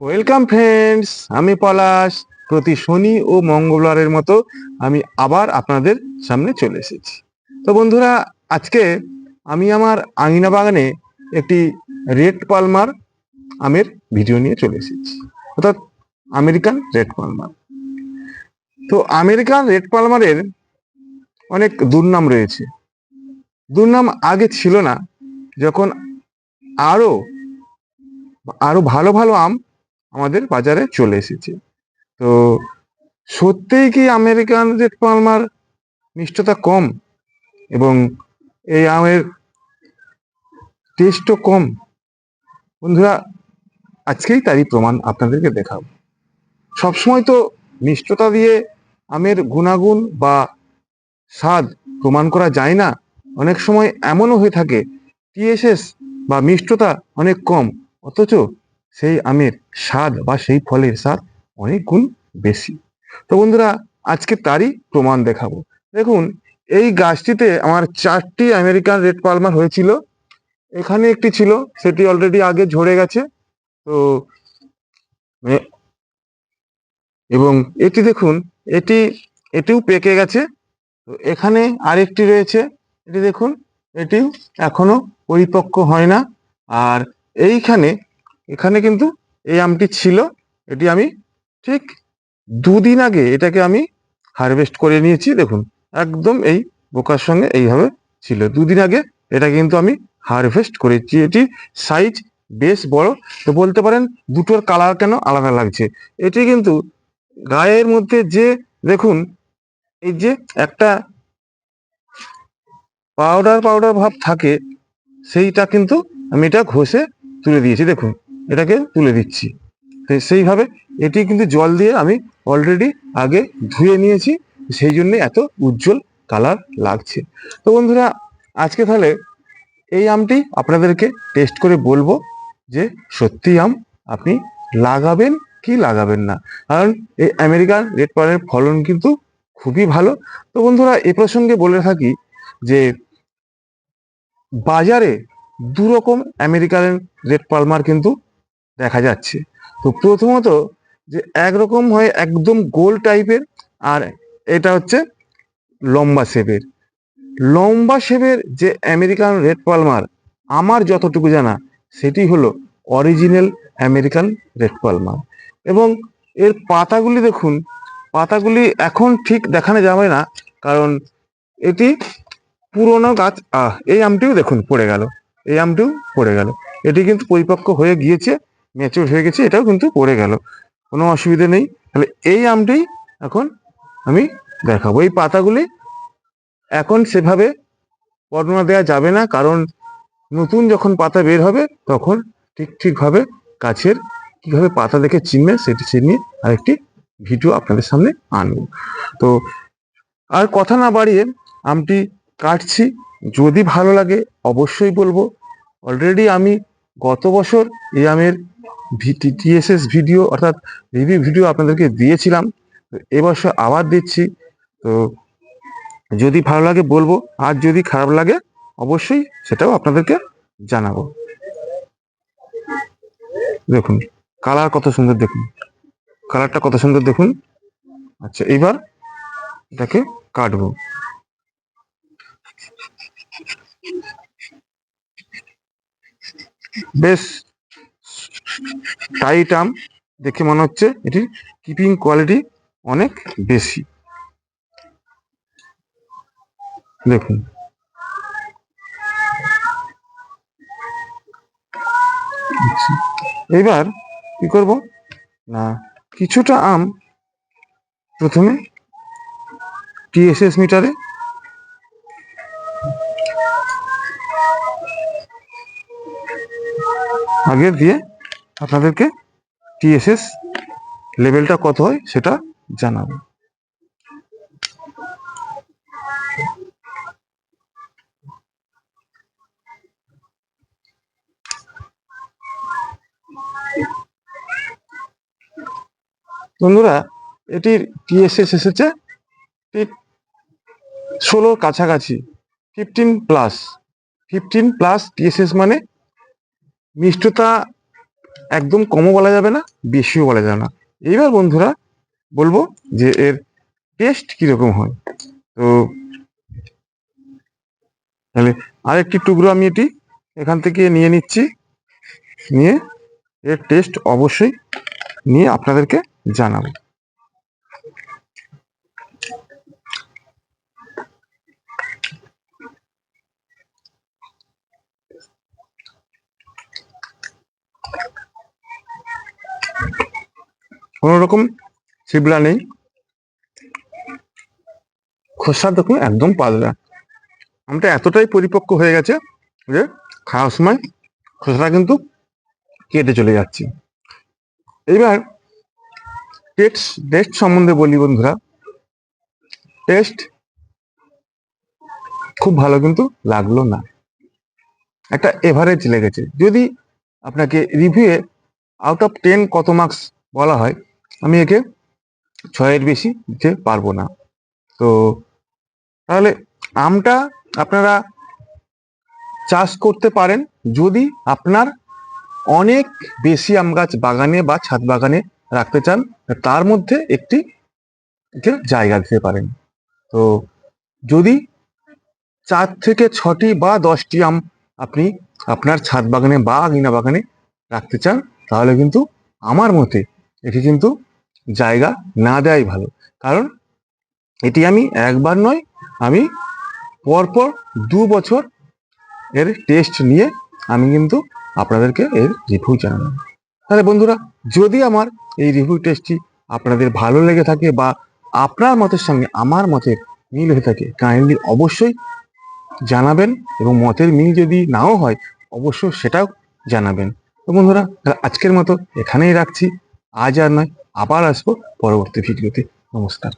Welcome friends আমি পলাশ। প্রতি শনি ও মঙ্গলবারের মতো আমি আবার আপনাদের সামনে চলে এসেছি। তো বন্ধুরা, আজকে আমি আমার আঙিনা বাগানে একটি রেড পালমার আমের ভিডিও নিয়ে চলে এসেছি। অর্থাৎ আমেরিকান রেড পালমার। তো আমেরিকান রেড পালমারের অনেক দুর্নাম রয়েছে। দুর্নাম আগে ছিল না। যখন আরও আরও ভালো ভালো আম আমাদের বাজারে চলে এসেছে। তো সত্যিই কি আমেরিকান রেড পালমার মিষ্টতা কম এবং এই আমের টেস্টও কম? বন্ধুরা, আজকেই তারই প্রমাণ আপনাদেরকে দেখাবো। সবসময় তো মিষ্টতা দিয়ে আমের গুণাগুণ বা স্বাদ প্রমাণ করা যায় না। অনেক সময় এমনও হয়ে থাকে, টিএসএস বা মিষ্টতা অনেক কম, অথচ সেই আমের স্বাদ বা সেই ফলের স্বাদ অনেক গুণ বেশি। তো বন্ধুরা, আজকে তারই প্রমাণ দেখাবো। দেখুন, এই গাছটিতে আমার চারটি আমেরিকান রেড পালমার হয়েছিল। এখানে একটি ছিল, সেটি অলরেডি আগে ঝরে গেছে। তো এবং এটি দেখুন, এটি, এটিও পেকে গেছে। তো এখানে আরেকটি রয়েছে, এটি দেখুন, এটিও এখনও পরিপক্ক হয় না। আর এইখানে এখানে কিন্তু এই আমটি ছিল, এটি আমি ঠিক দুদিন আগে এটাকে আমি হারভেস্ট করে নিয়েছি, দেখুন, একদম এই বোকার সঙ্গে এইভাবে ছিল। দুদিন আগে এটা কিন্তু আমি হারভেস্ট করেছি এটি সাইজ বেশ বড়। তো বলতে পারেন, দুটোর কালার কেন আলাদা লাগছে? এটি কিন্তু গায়ের মধ্যে যে, দেখুন, এই যে একটা পাউডার পাউডার ভাব থাকে, সেইটা কিন্তু আমি এটা ঘষে তুলে দিয়েছি, দেখুন। এটাকে তুলে দিচ্ছি। তো সেইভাবে এটি কিন্তু জল দিয়ে আমি অলরেডি আগে ধুয়ে নিয়েছি, সেই জন্য এত উজ্জ্বল কালার লাগছে। তো বন্ধুরা, আজকে তাহলে এই আমটি আপনাদেরকে টেস্ট করে বলব যে সত্যি আম আপনি লাগাবেন কি লাগাবেন না। কারণ এই আমেরিকান রেড পালের ফলন কিন্তু খুবই ভালো। তো বন্ধুরা, এ প্রসঙ্গে বলে থাকি যে বাজারে দু রকম আমেরিকান রেড পালমার কিন্তু দেখা যাচ্ছে। তো প্রথমত যে একরকম হয় একদম গোল টাইপের আর এটা হচ্ছে লম্বা শেপের লম্বা শেপের যে আমেরিকান রেড পালমার আমার যতটুকু জানা, সেটি হলো অরিজিনাল আমেরিকান রেড পালমার এবং এর পাতাগুলি দেখুন, পাতাগুলি এখন ঠিক দেখানো যাবে না, কারণ এটি পুরোনো গাছ, আহ, এই আমটিও দেখুন পড়ে গেল, এই আমটিও পড়ে গেল। এটি কিন্তু পরিপক্ক হয়ে গিয়েছে ম্যাচিউর হয়ে গেছে, এটাও কিন্তু পড়ে গেল। কোনো অসুবিধা নেই। তাহলে এই আমটি এখন আমি দেখাবো। এই পাতাগুলি এখন সেভাবে বর্ণনা দেওয়া যাবে না, কারণ নতুন যখন পাতা বের হবে, তখন ঠিক ঠিকভাবে গাছের কীভাবে পাতা দেখে চিনবে, সেটি চিনিয়ে আরেকটি ভিডিও আপনাদের সামনে আনব। তো আর কথা না বাড়িয়ে আমটি কাটছি। যদি ভালো লাগে, অবশ্যই বলব। অলরেডি আমি গত বছর এই আমের টিএসএস ভিডিও, অর্থাৎ রিভিউ ভিডিও আপনাদেরকে দিয়েছিলাম। এবছর আবার দিচ্ছি। তো যদি ভালো লাগে বলব, আর যদি খারাপ লাগে, অবশ্যই সেটাও আপনাদেরকে জানাব। দেখুন কালার কত সুন্দর দেখুন। কালারটা কত সুন্দর দেখুন। আচ্ছা এইবার এটাকে কাটবো। বেশ টাইট আম দেখে মনে হচ্ছে এটির কিপিং কোয়ালিটি অনেক বেশি। দেখুন। এবার কি করব? না, কিছুটা আম প্রথমে টিএসএস মিটারে আগে দিয়ে আপনাদেরকে টিএসএস লেভেলটা কত হয় সেটা জানাব। বন্ধুরা এটির টিএসএস এসেছে ষোলোর কাছাকাছি fifteen plus fifteen plus TSS মানে মিষ্টতা একদম কমও বলা যাবে না, বেশিও বলা যাবে না। এইবার বন্ধুরা বলব যে এর টেস্ট কীরকম হয়। তো তাহলে আরেকটি টুকরো আমি এটি এখান থেকে নিয়ে নিচ্ছি। নিয়ে এর টেস্ট অবশ্যই নিয়ে আপনাদেরকে জানাব। রকম ছিবলা নেই। খোসা দেখুন, একদম পাতলা। আমটা এতটাই পরিপক্ক হয়ে গেছে যে খাওয়ার সময় খোসাটা কিন্তু কেটে চলে যাচ্ছে। এইবার টেস্ট টেস্ট সম্বন্ধে বলি বন্ধুরা। টেস্ট খুব ভালো কিন্তু লাগল না। একটা এভারেজ লেগেছে। যদি আপনাকে রিভিউয়ে আউট অফ টেন কত মার্কস বলা হয় আমি একে ছয়ের বেশি দিতে পারব না। তো তাহলে আমটা আপনারা চাষ করতে পারেন যদি আপনার অনেক বেশি আম গাছ বাগানে বা ছাদ বাগানে রাখতে চান, তার মধ্যে একটি একে জায়গা দিতে পারেন। তো যদি চার থেকে ছটি বা দশটি আম আপনি আপনার ছাদ বাগানে বা আঙিনা বাগানে রাখতে চান, তাহলে কিন্তু আমার মতে এটি কিন্তু জায়গা না দেওয়াই ভালো। কারণ এটি আমি একবার নয়, আমি পরপর দু বছর এর টেস্ট নিয়ে আমি কিন্তু আপনাদেরকে এর রিভিউ জানালাম। তাহলে বন্ধুরা, যদি আমার এই রিভিউ টেস্টটি আপনাদের ভালো লেগে থাকে বা আপনার মতের সঙ্গে আমার মতের মিল হয়ে থাকে কাইন্ডলি অবশ্যই জানাবেন এবং মতের মিল যদি নাও হয়, অবশ্যই সেটাও জানাবেন। তো বন্ধুরা আজকের মতো এখানেই রাখছি। আজ আর নয় আবার আসবো পরবর্তী ভিডিওতে নমস্কার